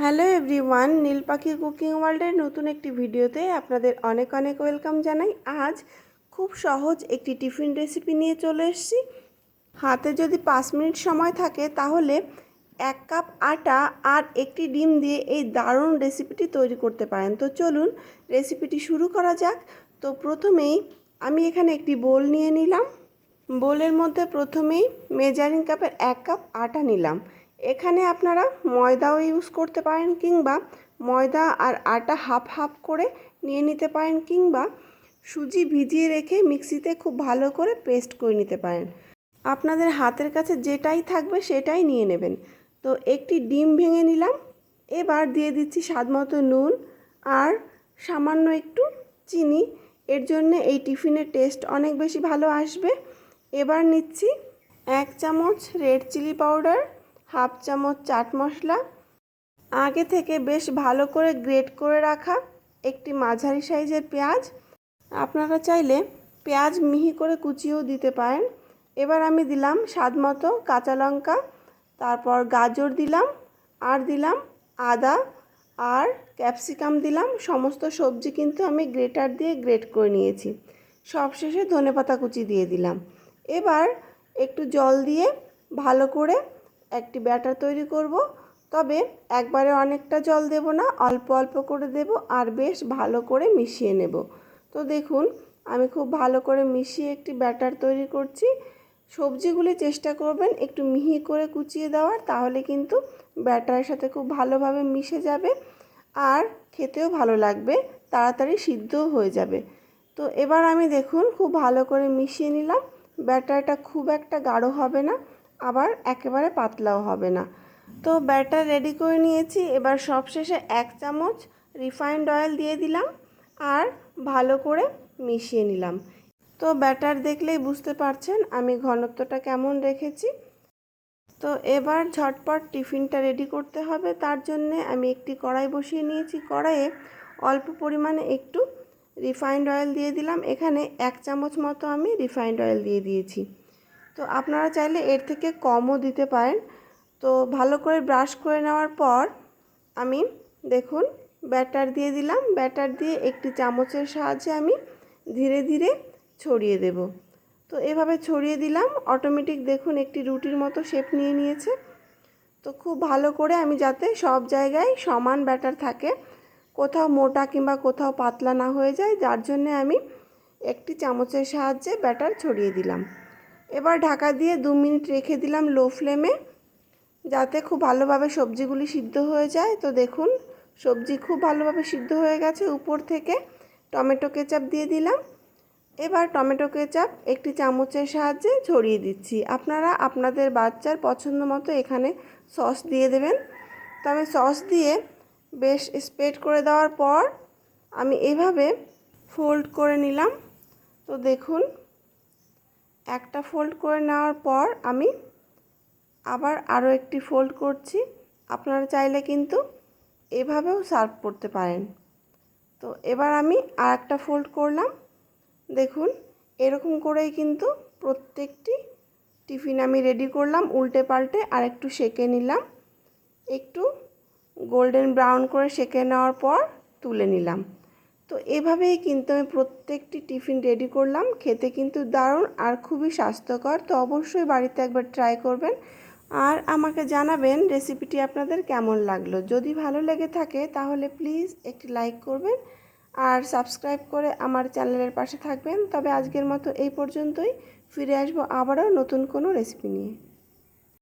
Hello everyone, নীল পাখি cooking ওয়ার্ল্ডের নতুন একটি ভিডিওতে আপনাদের অনেক অনেক ওয়েলকাম জানাই। আজ খুব সহজ একটি টিফিন রেসিপি নিয়ে চলে এসেছি। হাতে যদি পাঁচ মিনিট সময় থাকে, তাহলে এক কাপ আটা আর একটি ডিম দিয়ে এই দারুণ রেসিপিটি তৈরি করতে পারেন। তো চলুন রেসিপিটি শুরু করা যাক। তো প্রথমেই আমি এখানে একটি বোল নিয়ে নিলাম। বোলের মধ্যে প্রথমেই মেজারিং কাপের এক কাপ আটা নিলাম। এখানে আপনারা ময়দাও ইউজ করতে পারেন কিংবা ময়দা আর আটা হাফ হাফ করে নিয়ে নিতে পারেন কিংবা সুজি ভিজিয়ে রেখে মিক্সিতে খুব ভালো করে পেস্ট করে নিতে পারেন। আপনাদের হাতের কাছে যেটাই থাকবে সেটাই নিয়ে নেবেন। তো একটি ডিম ভেঙে নিলাম। এবার দিয়ে দিচ্ছি স্বাদ মতো নুন আর সামান্য একটু চিনি। এর জন্য এই টিফিনের টেস্ট অনেক বেশি ভালো আসবে। এবার নিচ্ছি এক চামচ রেড চিলি পাউডার হাফ চামচ চাট মশলা, আগে থেকে বেশ ভালো করে গ্রেট করে রাখা একটি মাঝারি সাইজের পেঁয়াজ। আপনারা চাইলে পেঁয়াজ মিহি করে কুচিয়েও দিতে পারেন। এবার আমি দিলাম স্বাদ মতো কাঁচা লঙ্কা, তারপর গাজর দিলাম, আর দিলাম আদা, আর ক্যাপসিকাম দিলাম। সমস্ত সবজি কিন্তু আমি গ্রেটার দিয়ে গ্রেট করে নিয়েছি। সবশেষে ধনেপাতা কুচি দিয়ে দিলাম। এবার একটু জল দিয়ে ভালো করে একটি ব্যাটার তৈরি করব। তবে একবারে অনেকটা জল দেব না, অল্প অল্প করে দেব আর বেশ ভালো করে মিশিয়ে নেব। তো দেখুন, আমি খুব ভালো করে মিশিয়ে একটি ব্যাটার তৈরি করছি। সবজিগুলি চেষ্টা করবেন একটু মিহি করে কুচিয়ে দেওয়ার, তাহলে কিন্তু ব্যাটারের সাথে খুব ভালোভাবে মিশে যাবে আর খেতেও ভালো লাগবে, তাড়াতাড়ি সিদ্ধও হয়ে যাবে। তো এবার আমি দেখুন, খুব ভালো করে মিশিয়ে নিলাম। ব্যাটারটা খুব একটা গাঢ় হবে না। আবার একেবারে পাতলাও হবে না। তো ব্যাটার রেডি করে নিয়েছি। এবার সবশেষে এক চামচ রিফাইন্ড অয়েল দিয়ে দিলাম আর ভালো করে মিশিয়ে নিলাম। তো ব্যাটার দেখলেই বুঝতে পারছেন আমি ঘনত্বটা কেমন রেখেছি। তো এবার ঝটপট টিফিনটা রেডি করতে হবে। তার জন্যে আমি একটি কড়াই বসিয়ে নিয়েছি। কড়াইয়ে অল্প পরিমাণে একটু রিফাইন্ড অয়েল দিয়ে দিলাম। এখানে এক চামচ মতো আমি রিফাইন্ড অয়েল দিয়ে দিয়েছি। তো আপনারা চাইলে এর থেকে কমও দিতে পারেন। তো ভালো করে ব্রাশ করে নেওয়ার পর আমি দেখুন ব্যাটার দিয়ে দিলাম। ব্যাটার দিয়ে একটি চামচের সাহায্যে আমি ধীরে ধীরে ছড়িয়ে দেব। তো এভাবে ছড়িয়ে দিলাম। অটোমেটিক দেখুন একটি রুটির মতো শেপ নিয়ে নিয়েছে। তো খুব ভালো করে আমি যাতে সব জায়গায় সমান ব্যাটার থাকে, কোথাও মোটা কিংবা কোথাও পাতলা না হয়ে যায়, যার জন্যে আমি একটি চামচের সাহায্যে ব্যাটার ছড়িয়ে দিলাম। এবার ঢাকা দিয়ে দু মিনিট রেখে দিলাম লো ফ্লেমে, যাতে খুব ভালোভাবে সবজিগুলি সিদ্ধ হয়ে যায়। তো দেখুন, সবজি খুব ভালোভাবে সিদ্ধ হয়ে গেছে উপর থেকে। টমেটো কেচাপ দিয়ে দিলাম। এবার টমেটো কেচাপ একটি চামচের সাহায্যে ছড়িয়ে দিচ্ছি। আপনারা আপনাদের বাচ্চার পছন্দ মতো এখানে সস দিয়ে দেবেন। তো আমি সস দিয়ে বেশ স্প্রেড করে দেওয়ার পর আমি এভাবে ফোল্ড করে নিলাম। তো দেখুন একটা ফোল্ড করে নেওয়ার পর আমি আবার আরও একটি ফোল্ড করছি। আপনারা চাইলে কিন্তু এভাবেও সার্ভ করতে পারেন। তো এবার আমি আর একটা ফোল্ড করলাম। দেখুন, এরকম করেই কিন্তু প্রত্যেকটি টিফিন আমি রেডি করলাম, উল্টে পাল্টে আর একটু সেকে নিলাম। একটু গোল্ডেন ব্রাউন করে সেকে নেওয়ার পর তুলে নিলাম। তো এভাবেই কিন্তু আমি প্রত্যেকটি টিফিন রেডি করলাম। খেতে কিন্তু দারুণ আর খুবই স্বাস্থ্যকর। তো অবশ্যই বাড়িতে একবার ট্রাই করবেন। আর আমাকে জানাবেন রেসিপিটি আপনাদের কেমন লাগল। যদি ভালো লেগে থাকে তাহলে প্লিজ একটি লাইক করবেন। আর সাবস্ক্রাইব করে আমার চ্যানেলের পাশে থাকবেন। তবে আজকের মতো এই পর্যন্তই। ফিরে আসব আবারও নতুন কোনো রেসিপি নিয়ে।